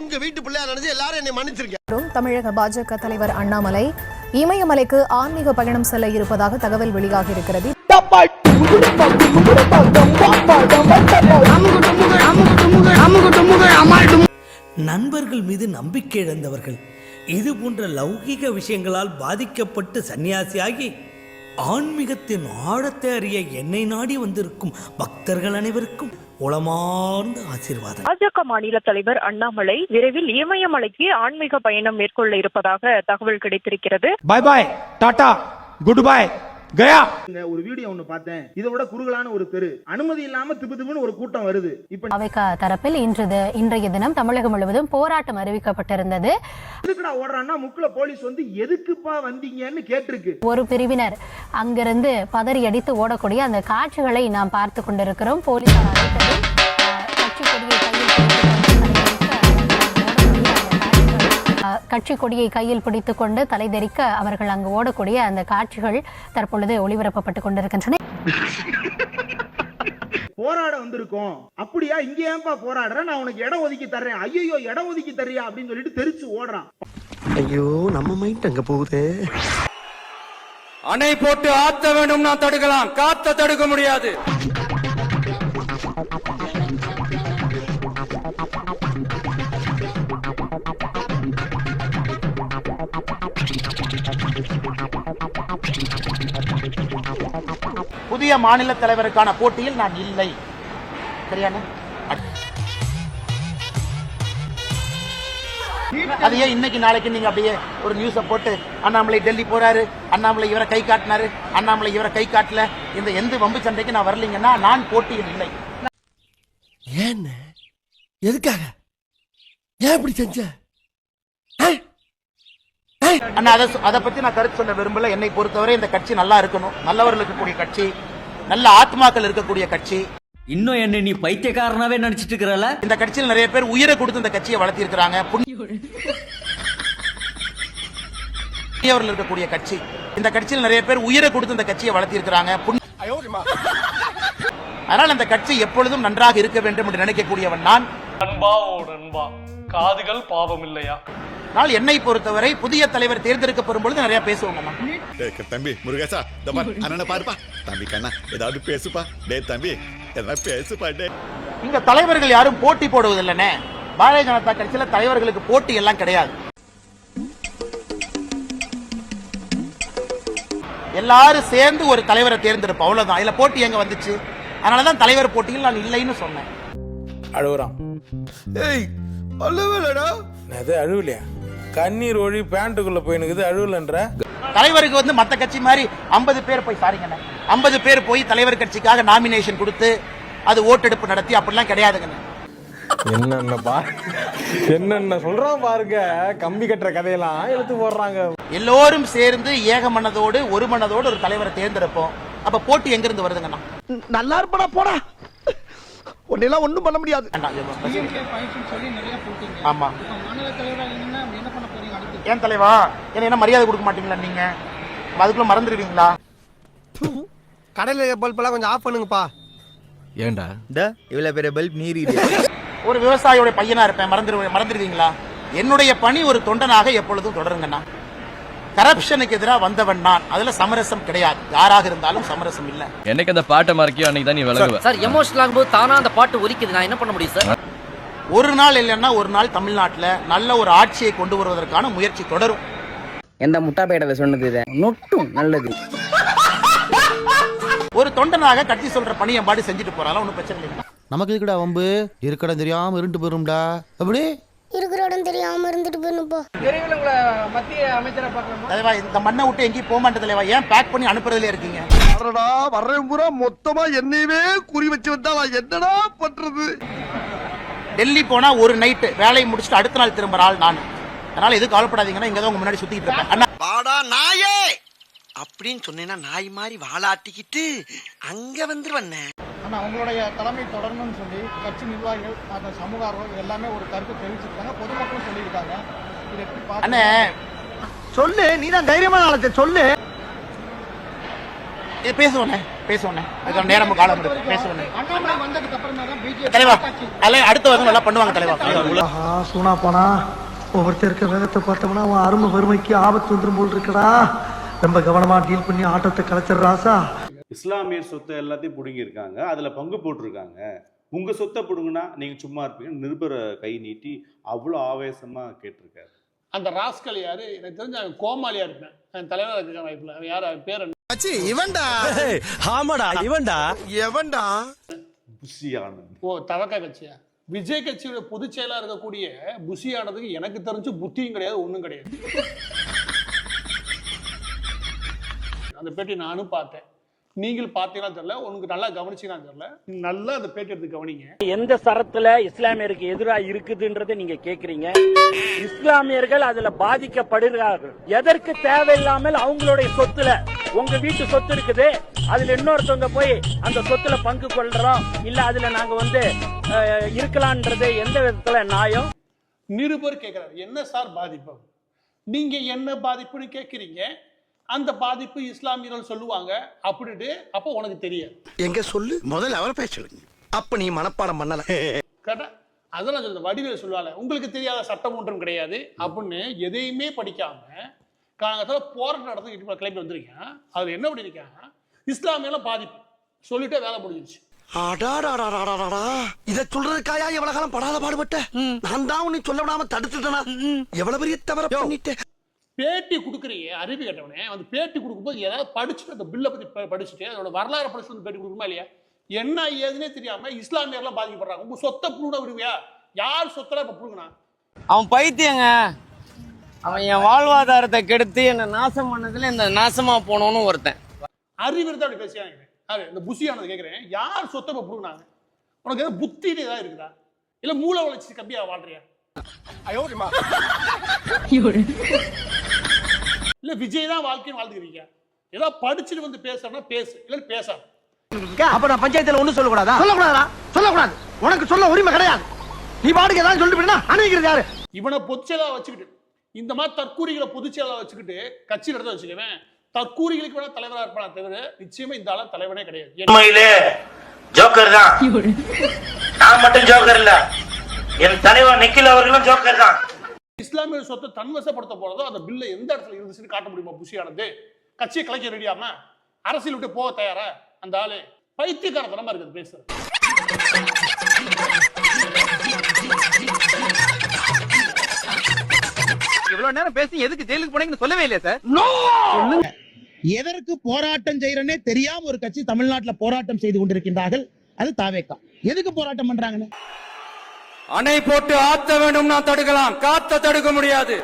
உங்க வீட்டு பிள்ளையா நினைச்சு எல்லாரும் என்னை மன்னிச்சிருங்க. மற்றும் தமிழக பாஜக தலைவர் அண்ணாமலை இமயமலைக்கு ஆன்மீக பயணம் செல்ல இருப்பதாக தகவல் வெளியாகி இருக்கிறது. நண்பர்கள் மீது நம்பிக்கை இழந்தவர்கள் இது போன்ற லௌகிக விஷயங்களால் பாதிக்கப்பட்டு சன்னியாசியாகி ஆன்மீகத்தின் ஆழத்தை அறிய என்னை நாடி வந்திருக்கும் பக்தர்கள் அனைவருக்கும் உளமார்ந்த ஆசீர்வாதம் பாஜக மாநில தலைவர் அண்ணாமலை விரைவில் இமயமலைக்கு ஆன்மீக பயணம் மேற்கொள்ள இருப்பதாக தகவல் கிடைத்திருக்கிறது. பாய் பாய் டாடா குட் பாய் गया இங்க ஒரு வீடியோ ஒண்ணு பார்த்தேன். இதை விட குறுகலான ஒரு தெரு. அனுமதி இல்லாம திபு திபுன்னு ஒரு கூட்டம் வருது. இப்ப அவைக்க தரப்பில் இன்று தி- இன்றைய தினம் தமிழகம் முழுவதும் போராட்டம் அறிவிக்கப்பட்டிருந்தது. எதுக்குடா ஓடுறான்னா முக்குல போலீஸ் வந்து எதுக்குப்பா வந்தீங்கன்னு கேட்டிருக்கு. ஒரு பிரிவினர் அங்கிருந்து பதறி அடித்து ஓடக்கூடிய அந்த காட்சிகளை நாம் பார்த்து கொண்டிருக்கிறோம். போலீசார் அழைத்ததும் கட்சி கொடியை கையில் பிடித்துக் கொண்டு தலை தெறிக்க அவர்கள் அங்கு ஓடக்கூடிய அந்த காட்சிகள் தற்பொழுது ஒளிபரப்பப்பட்டுக் கொண்டிருக்கின்றன. போராட வந்திருக்கோம். அப்படியா? இங்க ஏன்பா போராடுற? நான் உனக்கு இடம் ஒதுக்கி தர்றேன். ஐயோ இடம் ஒதுக்கி தர்றியா? அப்படின்னு சொல்லிட்டு தெரிச்சு ஓடுறான். ஐயோ நம்ம மைண்ட் அங்க போகுதே? அணை போட்டு ஆத்த வேணும்னா தடுக்கலாம். காத்த தடுக்க முடியாது. புதிய மாநில தலைவருக்கான போட்டியில் நான் இல்லை. சரியான? அது ஏன் இன்னைக்கு நாளைக்கு நீங்க அப்படியே ஒரு நியூஸ போட்டு அண்ணாமலை டெல்லி போறாரு அண்ணாமலை இவரை கை காட்டினாரு அண்ணாமலை இவரை கை காட்டல இந்த எந்த வம்பு சண்டைக்கு நான் வரலீங்கன்னா நான் போட்டியில் இல்லை. ஏன்? எதுக்காக? ஏன் இப்படி செஞ்ச? அண்ணா அதை அதை பத்தி நான் கருத்து சொல்ல விரும்பல. என்னை பொறுத்தவரை இந்த கட்சி நல்லா இருக்கணும். நல்லவர்கள் இருக்கக்கூடிய கட்சி. நல்ல ஆத்மாக்கள் இருக்கக்கூடிய கட்சி. இன்னும் என்ன நீ பைத்தியக்காரனாவே நினைச்சிட்டு இருக்கிறல இந்த கட்சியில் நிறைய பேர் உயிரை கொடுத்து இந்த கட்சியை வளர்த்தி இருக்கிறாங்க புண்ணியவர்கள் இருக்கக்கூடிய கட்சி. இந்த கட்சியில் நிறைய பேர் உயிரை கொடுத்து இந்த கட்சியை வளர்த்தி இருக்கிறாங்க அதனால் அந்த கட்சி எப்பொழுதும் நன்றாக இருக்க வேண்டும் என்று நினைக்கக்கூடியவன் நான். அன்பா ஓ நண்பா காதுகள் பாவம் இல்லையா ஆனால் என்னை பொறுத்தவரை புதிய தலைவர் தேர்ந்தெடுக்கப்படும் பொழுது நிறைய பேசுவோங்கம்மா தம்பி முருகேசா அண்ணனை பாருப்பா. தம்பி கண்ணா ஏதாவது பேசுப்பா. டே தம்பி ஏதாவது பேசுப்பா டே இங்க தலைவர்கள் யாரும் போட்டி போடுவதில்லைனே பாரதிய ஜனதா கட்சியில தலைவர்களுக்கு போட்டி எல்லாம் கிடையாது. எல்லாரும் சேர்ந்து ஒரு தலைவரை தேர்ந்தெடுப்போம். அவ்வளவுதான். இதுல போட்டி எங்க வந்துச்சு? அதனாலதான் தலைவர் போட்டியில் நான் இல்லைன்னு சொன்னேன். அழுகுறான் ஏய் அல்லவேலடா அது அழுவலையா? கண்ணீர் ஒழி பேண்ட்டுக்குள்ள போயினுக்குது அழுவலன்ற தலைவருக்கு வந்து மத்த கட்சி மாதிரி 50 பேர் போய் சாரிங்கண்ணே. 50 பேர் போய் தலைவர் கட்சிக்காக நாமினேஷன் கொடுத்து அது ஓட்டெடுப்பு நடத்தி அப்படிலாம் கிடையாதுங்கண்ணே. என்னென்ன பா என்னென்ன சொல்றான் பாருங்க கம்பி கட்டுற கதையெல்லாம் எடுத்து போடுறாங்க. எல்லோரும் சேர்ந்து ஏக மனதோடு ஒரு மனதோடு ஒரு தலைவரை தேர்ந்தெடுப்போம். அப்ப போட்டி எங்க இருந்து வருதுங்கண்ணா? நல்லா இருப்படா போடா. உன்னெல்லாம் ஒண்ணும் பண்ண முடியாது. ஆமா. ஏன் தலைவா? என்ன என்ன மரியாதை கொடுக்க மாட்டீங்களா நீங்க? அதுக்குள்ள மறந்துடுவீங்களா? கடையில பல்ப் எல்லாம் கொஞ்சம் ஆஃப் பண்ணுங்கப்பா. ஏண்டா? இவ்வளவு பெரிய பல்ப் நீரி ஒரு விவசாயியோட பையனா இருப்பேன். மறந்துடு மறந்துடுவீங்களா? என்னுடைய பணி ஒரு தொண்டனாக எப்பொழுதும் தொடருங்கண்ணா. கரப்ஷனுக்கு எதிராக வந்தவன் நான். அதுல சமரசம் கிடையாது. யாராக இருந்தாலும் சமரசம் இல்ல. என்னைக்கு அந்த பாட்டை மறக்கியோ அன்னைக்கு தான் நீ விலகுவ. சார் எமோஷனல் ஆகும்போது தானா அந்த பாட்டு ஒலிக்குது? நான் என்ன பண்ண முடியும் சார்? ஒரு நாள் இல்லைன்னா ஒரு நாள் தமிழ்நாட்டுல நல்ல ஒரு ஆட்சியை கொண்டு வருவதற்கான முயற்சி தொடரும். எந்த முட்டா பேடல சொன்னது இது? நொட்டும் நல்லது. ஒரு தொண்டனாக கட்சி சொல்ற பணியை பாடி செஞ்சுட்டு போறாலும் ஒன்றும் பிரச்சனை இல்லை நமக்கு இருக்குடா வம்பு? இருக்கடா தெரியாம இருண்டு போயிரும்டா. அப்படி இருக்கிற இடம் தெரியாம இருந்துட்டு போயிடும் போ. தலைவா இந்த மண்ணை விட்டு எங்கேயும் போக மாட்டேன் தலைவா. ஏன் பேக் பண்ணி அனுப்புறதுல இருக்கீங்க? வரடா வர்றேன் பூரா மொத்தமா என்னையவே குறி வச்சு வந்தா நான் என்னடா பண்றது? டெல்லி போனா ஒரு நைட்டு வேலையை முடிச்சுட்டு அடுத்த நாள் திரும்புற ஆள் நான். அதனால எதுவும் கவலைப்படாதீங்கன்னா இங்க தான் உங்க முன்னாடி சுத்திட்டு இருப்பேன். அண்ணா. வாடா நாயே! அப்படின்னு சொன்னேன்னா நாய் மாதிரி வாழாட்டிக்கிட்டு அங்க வந்துருவண்ணே ஆனா உங்களுடைய தலைமை தொடரணும்னு சொல்லி கட்சி நிர்வாகிகள் அந்த சமூக ஆர்வலர்கள் எல்லாமே ஒரு கருத்து தெரிவிச்சிருக்காங்க. பொதுமக்களும் சொல்லியிருக்காங்க. அண்ணே. சொல்லு நீ தான் தைரியமான ஆளத்தை சொல்லு. பேசுவோண்ணே பேசுவோண்ணே. அதுக்கான நேரம் காலம் இருக்கு. பேசுவோண்ணே. தலைவா அல்ல அடுத்த வருஷம் நல்லா பண்ணுவாங்க தலைவா. சூனா போனா ஒவ்வொருத்தர் இருக்க வேகத்தை பார்த்தோம்னா அவன் அருமை வறுமைக்கு ஆபத்து வந்துரும் போல் இருக்கடா. ரொம்ப கவனமா டீல் பண்ணி ஆட்டத்தை கலைச்சிடுறாசா இஸ்லாமிய சொத்தை எல்லாத்தையும் பிடுங்கியிருக்காங்க. அதில் பங்கு போட்டிருக்காங்க. உங்கள் சொத்தை பிடுங்கினா நீங்கள் சும்மா இருப்பீங்க நிருபரை கை நீட்டி அவ்வளோ ஆவேசமாக கேட்டிருக்காரு. அந்த ராஸ்கல் யாரு? எனக்கு தெரிஞ்ச அவன் கோமாளியா இருப்பேன். என் தலைவர் இருக்க வாய்ப்புல. யாரு? பேர் என்ன இவன்டா. ஆமாடா இவன்டா. எவன்டா? புஷி ஆனந்த் ஓ தவக்க கட்சியா? விஜய் கட்சியோட பொதுச் செயலா இருக்கக்கூடிய புஷியானதுக்கு எனக்கு தெரிஞ்சு புத்தியும் கிடையாது ஒண்ணும் கிடையாது. அந்த பேட்டி நானும் பார்த்தேன். நீங்கள் பார்த்தீங்கன்னா தெரியல உனக்கு நல்லா கவனிச்சீங்கன்னா தெரியல. நல்லா அந்த பேட்டி எடுத்து கவனிங்க. எந்த சரத்துல இஸ்லாமியருக்கு எதிராக இருக்குதுன்றதை நீங்க கேக்குறீங்க? இஸ்லாமியர்கள் அதுல பாதிக்கப்படுகிறார்கள். எதற்கு தேவையில்லாமல் அவங்களுடைய சொத்துல உங்க வீட்டு சொத்து இருக்குது. அதுல இன்னொருத்தவங்க போய் அந்த சொத்துல பங்கு கொள்றோம். இல்ல அதுல நாங்க வந்து இருக்கலான்றது எந்த விதத்துல நியாயம்? நிருபர் கேட்கிறாரு என்ன சார் பாதிப்பு? நீங்க என்ன பாதிப்புன்னு கேட்கிறீங்க அந்த பாதிப்பு இஸ்லாமியர்கள் சொல்லுவாங்க. அப்படின்ட்டு அப்போ உனக்கு தெரியாது. எங்க சொல்லு? முதல்ல அவரை பேசுங்க அப்ப நீ மனப்பாடம் பண்ணல. கேட்டா அதெல்லாம் சொல்லுது. வடிவேல் சொல்லுவாங்க. உங்களுக்கு தெரியாத சட்டம் ஒன்றும் கிடையாது. அப்படின்னு எதையுமே படிக்காம காலத்தில் போராட்டம் நடத்தி இப்போ கிளம்பி வந்திருக்கேன். அதுல என்ன பண்ணியிருக்கேன் இஸ்லாமியெல்லாம் பாதிப்பு சொல்லிட்டே வேலை முடிஞ்சிருச்சு. அடாடாடாடாடாடா. இத சொல்றதுக்காயா எவ்வளவு காலம் படாத பாடுபட்ட? நான் தான் உன்னை சொல்ல விடாம தடுத்துட்டனா? எவ்வளவு பெரிய தவற பண்ணிட்டேன் பேட்டி கொடுக்குறீங்க அறிவு கேட்டவனே. வந்து பேட்டி கொடுக்கும்போது ஏதாவது படிச்சுட்டு அந்த பில்லை பத்தி ப- படிச்சுட்டு அதோட வரலாறு படிச்சுட்டு வந்து பேட்டி கொடுக்குமா இல்லையா? என்ன ஏதுன்னே தெரியாம இஸ்லாமியர்லாம் பாதிக்கப்படுறாங்க. உங்க சொத்தை புடுங்க விடுவியா? யார் சொத்தெல்லாம் இப்ப புடுங்கினா? அவன் பைத்தியங்க. அவன் என் வாழ்வாதாரத்தை கெடுத்து என்ன நாசம் பண்ணதுல இந்த நாசமா போனவனும் ஒருத்தன். அறிவு இருந்தா அப்படி பேசியாங்க யாரு? இந்த புசியானது கேட்குறேன் யார் சொத்தை இப்போ புடுங்கினாங்க? உனக்கு ஏதாவது புத்தி ஏதாவது இருக்குதா? இல்ல மூளை வளர்ச்சி கம்மியா வாழ்றியா? இல்ல விஜய் தான் வாழ்க்கைன்னு வாழ்ந்துக்கிறீங்க. ஏதாவது படிச்சுட்டு வந்து பேசுறனா பேசு. இல்ல பேசாது. அப்ப நான் பஞ்சாயத்துல ஒண்ணு சொல்லக்கூடாதா? சொல்லக்கூடாதா சொல்லக்கூடாது. உனக்கு சொல்ல உரிமை கிடையாது. நீ பாட்டுக்கு ஏதாவது சொல்லிட்டு போயிட்டா அணுகிறது யாரு? இவனை பொதுச்செயலா வச்சுக்கிட்டு. இந்த மாதிரி தற்கூரிகளை பொதுச்செயலா வச்சுக்கிட்டு கட்சி நடத்த வச்சுக்குவேன். தற்கூரிகளுக்கு வேணா தலைவரா இருப்பான தவிர நிச்சயமா இந்த ஆள தலைவனே கிடையாது. உண்மையிலே ஜோக்கர் தான். நான் மட்டும் ஜோக்கர் இல்ல. என் தலைவர் நிக்கில் அவர்களும் ஜோக்கர் தான். இஸ்லாமிய சொத்தை தன்வசப்படுத்த போறதோ அந்த பில்ல எந்த இடத்துல இருந்துச்சுன்னு காட்ட முடியுமா புஷியானது? கட்சியை கலைக்க ரெடியாம அரசியல் விட்டு போக தயாரா? அந்த ஆளு பைத்தியக்காரத்தனமா இருக்குது பேசுறது. இவ்வளவு நேரம் பேசி எதுக்கு ஜெயிலுக்கு போனீங்கன்னு சொல்லவே இல்லையா சார் எதற்கு போராட்டம் செய்யறனே தெரியாம ஒரு கட்சி தமிழ்நாட்டுல போராட்டம் செய்து கொண்டிருக்கின்றார்கள்? அது தாவேக்கா. எதுக்கு போராட்டம் பண்றாங்க அணை போட்டு ஆத்த வேண்டும் நான் தடுக்கலாம். காத்த தடுக்க முடியாது.